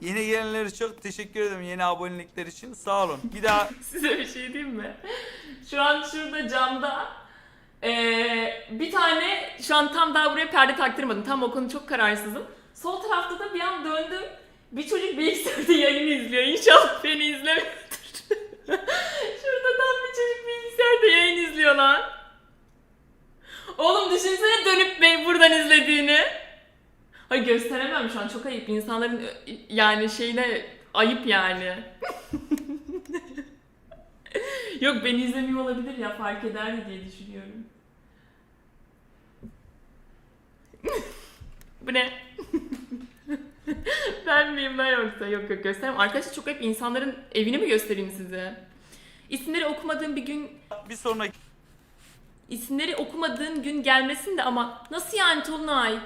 Yeni gelenlere çok teşekkür ederim yeni abonelikler için. Sağ olun. Bir daha Size bir şey diyeyim mi? Şu an şurada camda eee, bir tane şu an tam daha buraya perde taktırmadım. Tam o konu çok kararsızım. Sol tarafta da bir an döndüm. Bir çocuk bilgisayarda yayını izliyor. İnşallah beni izlemiyordur. Şurada tam bir çocuk bilgisayarda yayın izliyor lan. Oğlum düşünsene dönüp beni buradan izlediğini. Hayır gösteremem şu an çok ayıp. İnsanların yani şeyine ayıp yani. Yok beni izlemiyor olabilir ya fark eder diye düşünüyorum. Bu ne? ben miyim ben yoksa? Yok yok göstereyim. Arkadaşlar çok hep insanların evini mi göstereyim size? İsimleri okumadığım bir gün bir sonraki isimleri okumadığın gün gelmesin de ama nasıl yani Tolunay?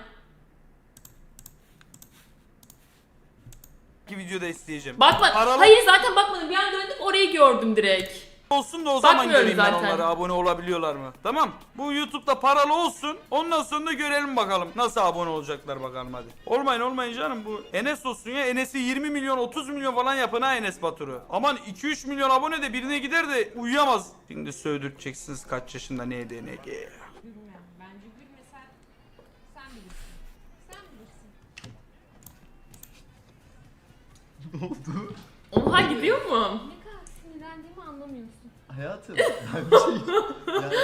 videoda isteyeceğim. Bakma. Paralı Hayır zaten bakmadım. Bir an döndüm orayı gördüm direkt. Olsun da o zaman Bakmıyorum göreyim ben zaten. onlara abone olabiliyorlar mı? Tamam. Bu YouTube'da paralı olsun. Ondan sonra da görelim bakalım. Nasıl abone olacaklar bakalım hadi. Olmayın olmayın canım bu. Enes olsun ya. Enes'i 20 milyon 30 milyon falan yapın ha Enes Batur'u. Aman 2-3 milyon abone de birine gider de uyuyamaz. Şimdi sövdürteceksiniz kaç yaşında ne DNG. Bilmiyorum. Bence gülmesen sen bilirsin. Sen bilirsin. Oha gidiyor mu? Ne kadar sinirlendiğimi anlamıyorsun. Hayatım ben bir şey... Yani,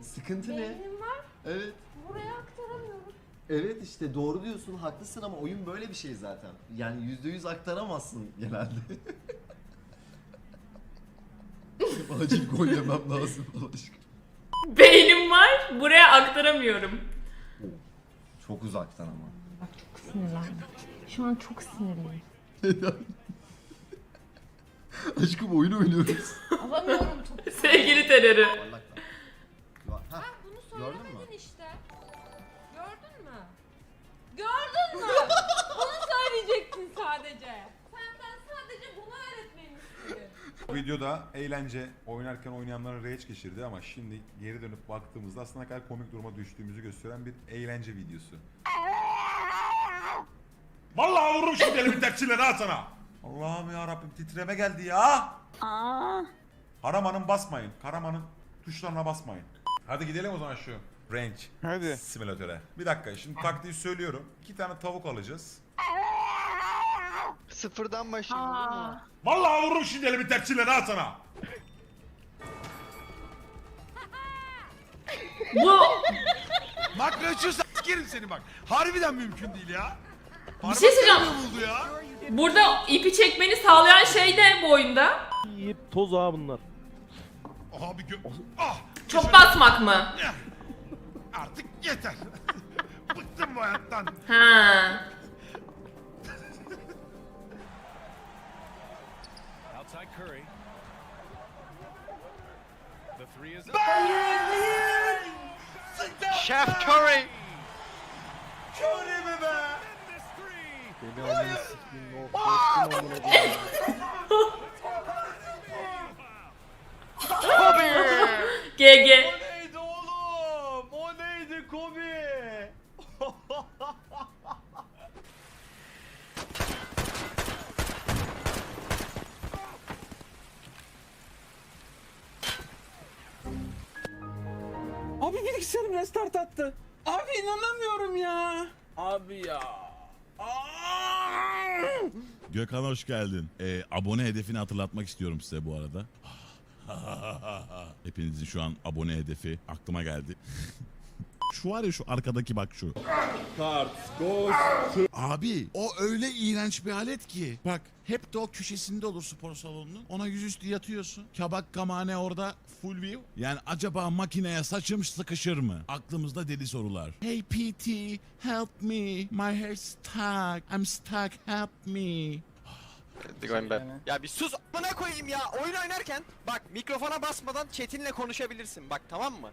sıkıntı ne? Beynim var, Evet. buraya aktaramıyorum. Evet işte doğru diyorsun haklısın ama oyun böyle bir şey zaten. Yani yüzde yüz aktaramazsın genelde. Acil gol yemem lazım Allah aşkına. Beynim var. Buraya aktaramıyorum. Çok uzaktan ama. Bak çok sinirlendim. Şu an çok sinirliyim. Aşkım oyun oynuyoruz. Alamıyorum topu. Sevgili terörü. Parlaktan. Ha, Bunu Gördün mü? söylemedin işte. Gördün mü? Gördün mü? Bunu söyleyecektin sadece. Senden sadece bunu öğretmeni istedim. Bu videoda eğlence oynarken oynayanların rage geçirdi ama şimdi geri dönüp baktığımızda aslında ne kadar komik duruma düştüğümüzü gösteren bir eğlence videosu. Vallahi vururum şimdi elimi tepsiyle ha sana. Allah'ım ya Rabbim titreme geldi ya. Karaman'ın basmayın. Karaman'ın tuşlarına basmayın. Hadi gidelim o zaman şu range Hadi. simülatöre. Bir dakika şimdi taktiği söylüyorum. İki tane tavuk alacağız. Sıfırdan başlayalım olur mu? Vallahi vururum şimdi elimi tepsiyle ha sana. Bu Makro açıyorsa s**erim seni bak. Harbiden mümkün değil ya. bir şey söyleyeceğim. buldu ya. Burada ipi çekmeni sağlayan şey ne bu oyunda? Yiyip toz ha bunlar. Abi gö... Ah! Çok basmak mı? Ya. Artık yeter. Bıktım bu hayattan. Ha. Outside Curry. The three is up. Chef. Curry mi be? This Beni amına sikeyim o korktum amına koyayım. GG. neydi oğlum? O neydi Kobe? Abi bilgisayarım restart attı. Abi inanamıyorum ya. Abi ya. Gökhan hoş geldin. Ee, abone hedefini hatırlatmak istiyorum size bu arada. Hepinizin şu an abone hedefi aklıma geldi. şu var ya şu arkadaki bak şu. Abi o öyle iğrenç bir alet ki. Bak hep de o köşesinde olur spor salonunun. Ona yüzüstü yatıyorsun. Kabak kamane orada full view. Yani acaba makineye saçım sıkışır mı? Aklımızda deli sorular. Hey PT, help me. My hair's stuck. I'm stuck. Help me. Ya bir sus amına koyayım ya. Oyun oynarken bak mikrofona basmadan chatinle konuşabilirsin. Bak tamam mı?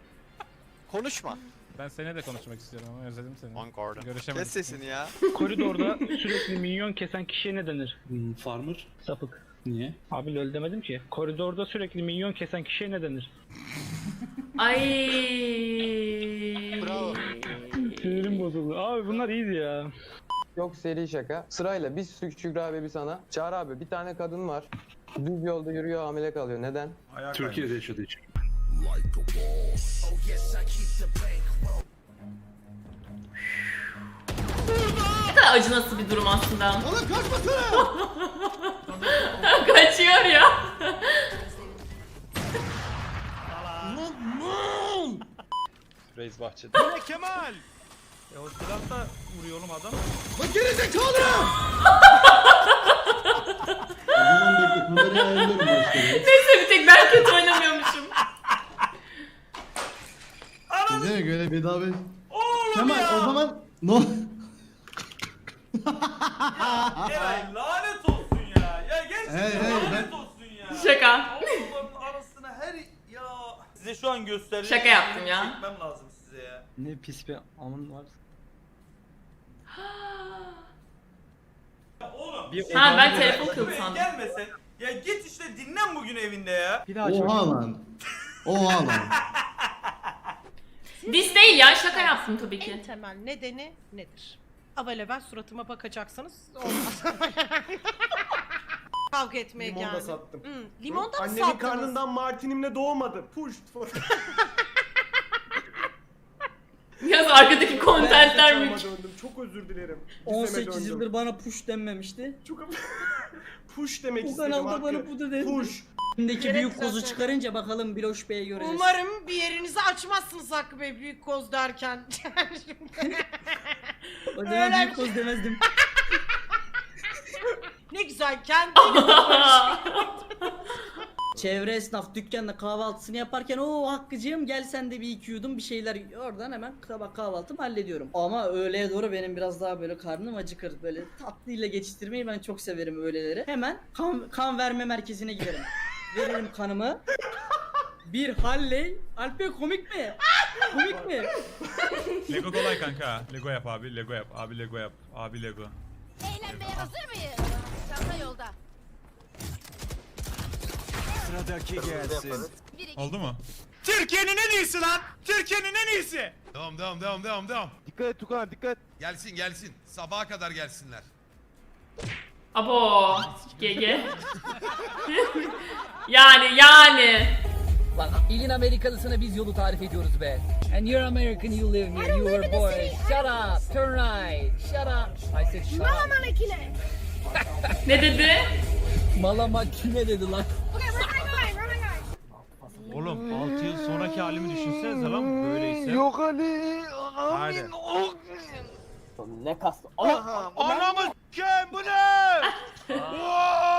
Konuşma. Ben seninle de konuşmak istiyorum ama özledim seni. On. Görüşemedik. Kes sesini ya. Koridorda sürekli minyon kesen kişiye ne denir? Farmer. Sapık. Niye? Abi lol demedim ki. Koridorda sürekli minyon kesen kişiye ne denir? Ay. Bravo. Sinirim bozuldu. Abi bunlar iyiydi ya. Yok seri şaka. Sırayla biz Şükrü abi bir sana. Çağrı abi bir tane kadın var. Düz yolda yürüyor hamile kalıyor. Neden? Ayak Türkiye'de yaşadığı için. Acınası bir durum aslında. Oğlum kaçmasana. Kaçıyor ya. Reis bahçede. Kemal! E o silahla vuruyor oğlum adam. Neyse bir tek ben kötü oynamıyormuşum. Ne göre bedava. Oğlum Kemal ya. o zaman no. Eray lanet olsun ya. Ya gerçekten Hey, hey, ben- olsun ya. Şaka. Arasına her ya. Size şu an gösterdiğim Şaka yaptım ya. Çekmem lazım size ya. Ne pis bir amın var. Ya Oğlum. Bir Ha ben telefon Buraya kılığı sandım. gelmesen. Ya git işte dinlen bugün evinde ya. Bir daha aç Oha lan. Oha lan. Dis değil ya şaka yaptım tabii En ki. temel nedeni nedir? Available suratıma bakacaksanız olmaz. Kavga etmeye Limon da geldim. sattım. Hmm, limon da mı Annemin sattınız? karnından Martin'imle doğmadı. Push. Yaz arkadaki kontentler Ben mü? saçma döndüm. Çok özür dilerim. Bir 18 sene yıldır bana push denmemişti. Çok push demek Bu istedim kanalda Hakkı. bana bu da dedi. Push. Şimdiki büyük kozu zaten. çıkarınca bakalım Biloş Bey'i göreceğiz. Umarım bir yerinizi açmazsınız Hakkı Bey büyük koz derken. O zaman bir büyük şey. koz demezdim. Ne güzel kendi Çevre esnaf dükkanda kahvaltısını yaparken o Hakkıcığım gel sen de bir iki yudum bir şeyler oradan hemen sabah kahvaltımı hallediyorum. Ama öğleye doğru benim biraz daha böyle karnım acıkır böyle tatlıyla geçiştirmeyi ben çok severim öğleleri. Hemen kan, kan verme merkezine giderim. Veririm kanımı. Bir halley. Alpe komik mi? Komik mi? Lego kolay kanka. Lego yap abi. Lego yap. Abi Lego yap. Abi Lego. Eğlenmeye hazır mıyız? Çanta yolda. Sıradaki gelsin. Oldu mu? Türkiye'nin en iyisi lan. Türkiye'nin en iyisi. Devam devam devam devam devam. Dikkat et Tukan dikkat. Gelsin gelsin. Sabaha kadar gelsinler. Abo. GG. yani yani. Bak ilin Amerikalısına biz yolu tarif ediyoruz be. And you're American, you live here, you were born. Shut up, turn right, shut up. I said shut up. Ne dedi? Mala makine dedi lan. Oğlum 6 yıl sonraki halimi düşünsenize lan böyleyse. Yok Ali. Hadi. Ne kastı? Anamız kim bu ne? Aha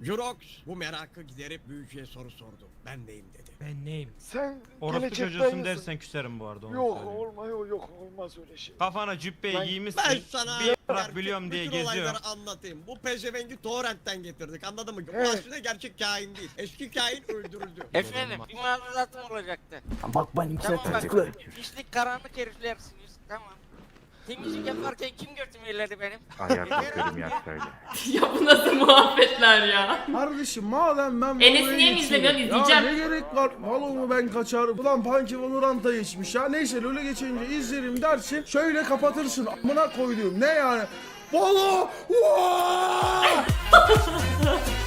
Jurox bu merakı giderip büyücüye soru sordu. Ben neyim dedi. Ben neyim? Sen Orospu gelecek çocuğusun dersen küserim bu arada onu Yok söyleyeyim. olma yok yok olmaz öyle şey. Kafana cübbeyi Ben- giymişsin. Ben sana bir gerçek biliyorum diye bütün olayları anlatayım. Bu pezevengi torrentten getirdik anladın mı? Bu Evet. aslında gerçek kain değil. Eski kain öldürüldü. Efendim bir malumatım olacaktı. Bak benim Tamam bak pislik karanlık heriflersiniz tamam. Temizlik yaparken kim götürmüyorlardı benim? ya bu nasıl muhabbetler ya? Kardeşim madem ben Enes'i niye mi izlemiyorsun? İzleyeceğim. Ya ne gerek var? Valomu ben kaçarım. Ulan Punky Valorant'a geçmiş ya. Neyse öyle geçince izlerim dersin. Şöyle kapatırsın. Amına koyduğum ne yani? Valo! Vaa!